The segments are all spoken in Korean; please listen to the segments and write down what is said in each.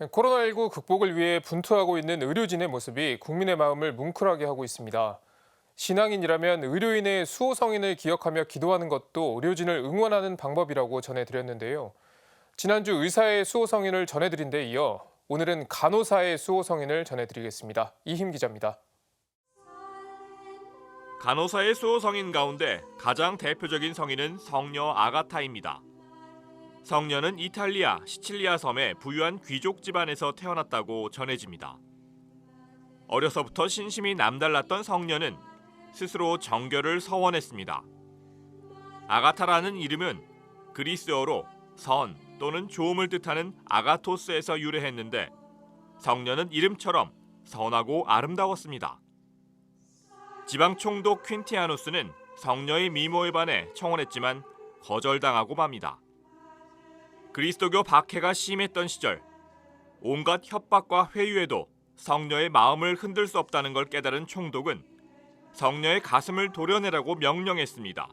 코로나19 극복을 위해 분투하고 있는 의료진의 모습이 국민의 마음을 뭉클하게 하고 있습니다. 신앙인이라면 의료인의 수호 성인을 기억하며 기도하는 것도 의료진을 응원하는 방법이라고 전해드렸는데요. 지난주 의사의 수호 성인을 전해드린 데 이어 오늘은 간호사의 수호 성인을 전해드리겠습니다. 이힘 기자입니다. 간호사의 수호 성인 가운데 가장 대표적인 성인은 성녀 아가타입니다. 성녀는 이탈리아 시칠리아 섬의 부유한 귀족 집안에서 태어났다고 전해집니다. 어려서부터 신심이 남달랐던 성녀는 스스로 정결을 서원했습니다. 아가타라는 이름은 그리스어로 선 또는 좋음을 뜻하는 아가토스에서 유래했는데 성녀는 이름처럼 선하고 아름다웠습니다. 지방 총독 퀸티아누스는 성녀의 미모에 반해 청혼했지만 거절당하고 맙니다. 그리스도교 박해가 심했던 시절 온갖 협박과 회유에도 성녀의 마음을 흔들 수 없다는 걸 깨달은 총독은 성녀의 가슴을 도려내라고 명령했습니다.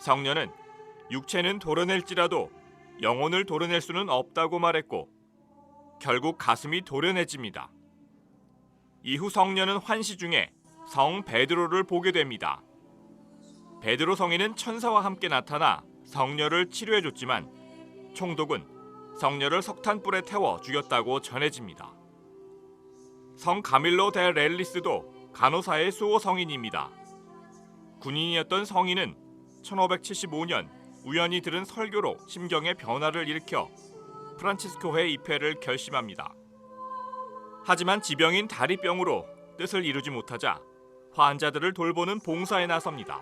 성녀는 육체는 도려낼지라도 영혼을 도려낼 수는 없다고 말했고 결국 가슴이 도려내집니다. 이후 성녀는 환시 중에 성 베드로를 보게 됩니다. 베드로 성인은 천사와 함께 나타나 성녀를 치료해 줬지만 총독은 성녀를 석탄불에 태워 죽였다고 전해집니다. 성 가밀로 데 렐리스도 간호사의 수호 성인입니다. 군인이었던 성인은 1575년 우연히 들은 설교로 심경의 변화를 일으켜 프란치스코회 입회를 결심합니다. 하지만 지병인 다리병으로 뜻을 이루지 못하자 환자들을 돌보는 봉사에 나섭니다.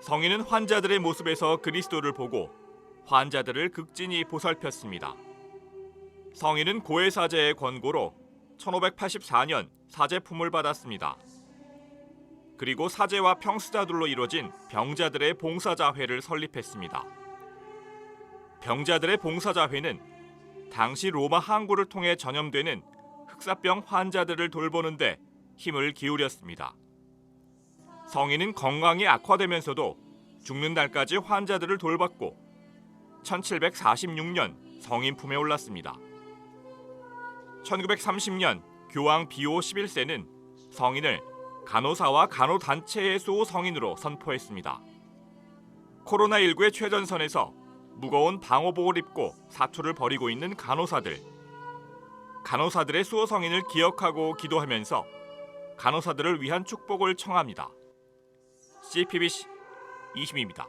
성인은 환자들의 모습에서 그리스도를 보고 환자들을 극진히 보살폈습니다. 성인은 고해사제의 권고로 1584년 사제품을 받았습니다. 그리고 사제와 평수자들로 이루어진 병자들의 봉사자회를 설립했습니다. 병자들의 봉사자회는 당시 로마 항구를 통해 전염되는 흑사병 환자들을 돌보는데 힘을 기울였습니다. 성인은 건강이 악화되면서도 죽는 날까지 환자들을 돌봤고 1746년 성인 품에 올랐습니다. 1930년 교황 비오 11세는 성인을 간호사와 간호단체의 수호 성인으로 선포했습니다. 코로나19의 최전선에서 무거운 방호복을 입고 사투를 벌이고 있는 간호사들. 간호사들의 수호 성인을 기억하고 기도하면서 간호사들을 위한 축복을 청합니다. CPBC 이심입니다.